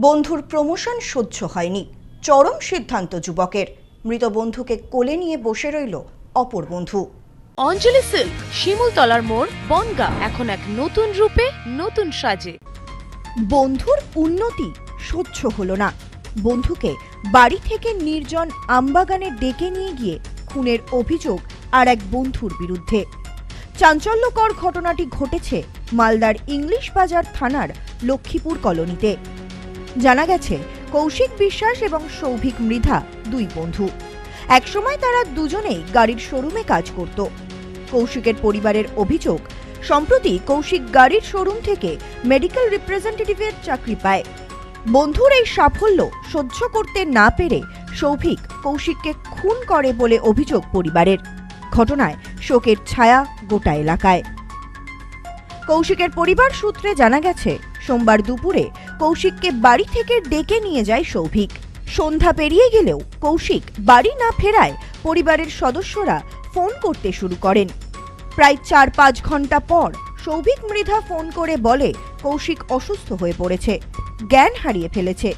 বন্ধুর প্রমোশন সহ্য হয়নি। চরম সিদ্ধান্ত যুবকের। মৃত বন্ধুকে কোলে নিয়ে বসে রইল অপর বন্ধু। অঞ্জলি সিল্ক শিমুলতলার মোড় বনগা এখন এক নতুন রূপে নতুন সাজে। বন্ধুর উন্নতি সহ্য হলো না। বন্ধুকে বাড়ি থেকে নির্জন আমবাগানে ডেকে নিয়ে গিয়ে খুনের অভিযোগ আর এক বন্ধুর বিরুদ্ধে। চাঞ্চল্যকর ঘটনাটি ঘটেছে মালদার ইংলিশ বাজার থানার লক্ষ্মীপুর কলোনিতে। জানা গেছে, কৌশিক বিশ্বাস এবং সৌভিক মৃধা দুই বন্ধু। একসময় তারা দুজনেই গাড়ির শোরুমে কাজ করত। কৌশিকের পরিবারের অভিযোগ, সম্প্রতি কৌশিক গাড়ির শোরুম থেকে মেডিকেল রিপ্রেজেন্টেটিভের চাকরি পায়। বন্ধুর এই সাফল্য সহ্য করতে না পেরে সৌভিক কৌশিককে খুন করে বলে অভিযোগ পরিবারের। ঘটনায় শোকের ছায়া গোটা এলাকায়। কৌশিকের পরিবার সূত্রে জানা গেছে, সোমবার দুপুরে কৌশিককে বাড়ি থেকে ডেকে নিয়ে যায় সৌভিক। সন্ধ্যা পেরিয়ে গেলেও কৌশিক বাড়ি না ফেরায় পরিবারের সদস্যরা ফোন করতে শুরু করেন। প্রায় চার পাঁচ ঘণ্টা পর সৌভিক মৃধা ফোন করে বলে কৌশিক অসুস্থ হয়ে পড়েছে, জ্ঞান হারিয়ে ফেলেছে।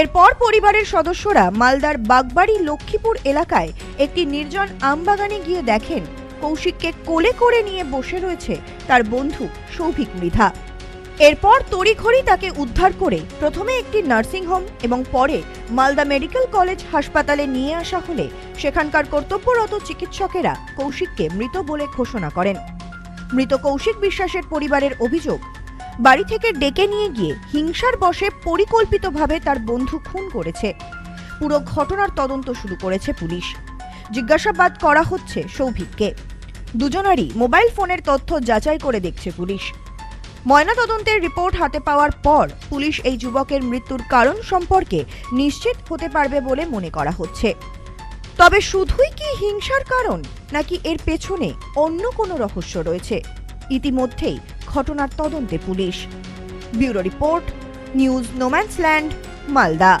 এরপর পরিবারের সদস্যরা মালদার বাগবাড়ি লক্ষ্মীপুর এলাকায় একটি নির্জন আমবাগানে গিয়ে দেখেন কৌশিককে কোলে করে নিয়ে বসে রয়েছে তার বন্ধু সৌভিক মৃধা। এরপর তড়িঘড়ি তাকে উদ্ধার করে প্রথমে একটি নার্সিংহোম এবং পরে মালদা মেডিকেল কলেজ হাসপাতালে নিয়ে আসা হলে সেখানকার কর্তব্যরত চিকিৎসকেরা কৌশিককে মৃত বলে ঘোষণা করেন। মৃত কৌশিক বিশ্বাসের পরিবারের অভিযোগ, বাড়ি থেকে ডেকে নিয়ে গিয়ে হিংসার বশে পরিকল্পিতভাবে তার বন্ধু খুন করেছে। পুরো ঘটনার তদন্ত শুরু করেছে পুলিশ। জিজ্ঞাসাবাদ করা হচ্ছে সৌভিককে। দুজনারই মোবাইল ফোনের তথ্য যাচাই করে দেখছে পুলিশ। ময়নাতদন্তের রিপোর্ট হাতে পাওয়ার পর পুলিশ এই যুবকের মৃত্যুর কারণ সম্পর্কে নিশ্চিত হতে পারবে বলে মনে করা হচ্ছে। তবে শুধুই কি হিংসার কারণ, নাকি এর পেছনে অন্য কোনো রহস্য রয়েছে? ইতিমধ্যেই ঘটনার তদন্তে police. Bureau report, news no man's land, Malda.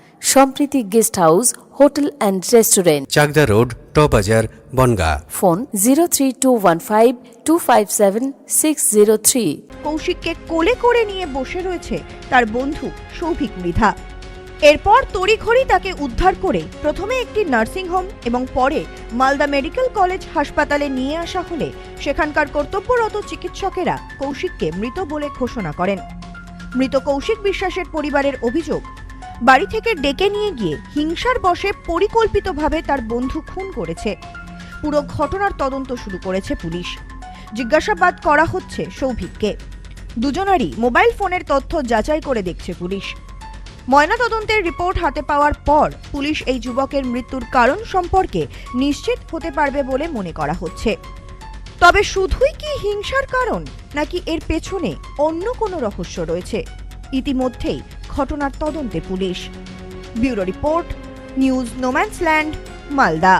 Sampriti guest house hotel and restaurant. Chakdah road টবাজার Bongaon. Phone zero three two one five two five seven six zero three. কৌশিককে কোলে করে নিয়ে বসে রয়েছে তার বন্ধু সৌভিক মৃধা। এরপর তড়িঘড়ি তাকে উদ্ধার করে প্রথমে একটি নার্সিংহোম এবং পরে মালদা মেডিকেল কলেজ হাসপাতালে নিয়ে আসা হলে সেখানকার কর্তব্যরত চিকিৎসকেরা কৌশিককে মৃত বলে ঘোষণা করেন। মৃত কৌশিক বিশ্বাসের পরিবারের অভিযোগ বাড়ি থেকে ডেকে নিয়ে গিয়ে হিংসার বশে পরিকল্পিতভাবে তার বন্ধু খুন করেছে। পুরো ঘটনার তদন্ত শুরু করেছে পুলিশ। জিজ্ঞাসাবাদ করা হচ্ছে সৌভিককে। দুজনারই মোবাইল ফোনের তথ্য যাচাই করে দেখছে পুলিশ। ময়নাতদন্তের রিপোর্ট হাতে পাওয়ার পর পুলিশ এই যুবকের মৃত্যুর কারণ সম্পর্কে নিশ্চিত হতে পারবে বলে মনে করা হচ্ছে। তবে শুধুই কি হিংসার কারণ, নাকি এর পেছনে অন্য কোনো রহস্য রয়েছে? ইতিমধ্যেই ঘটনার তদন্তে police. Bureau report news no man's land Malda.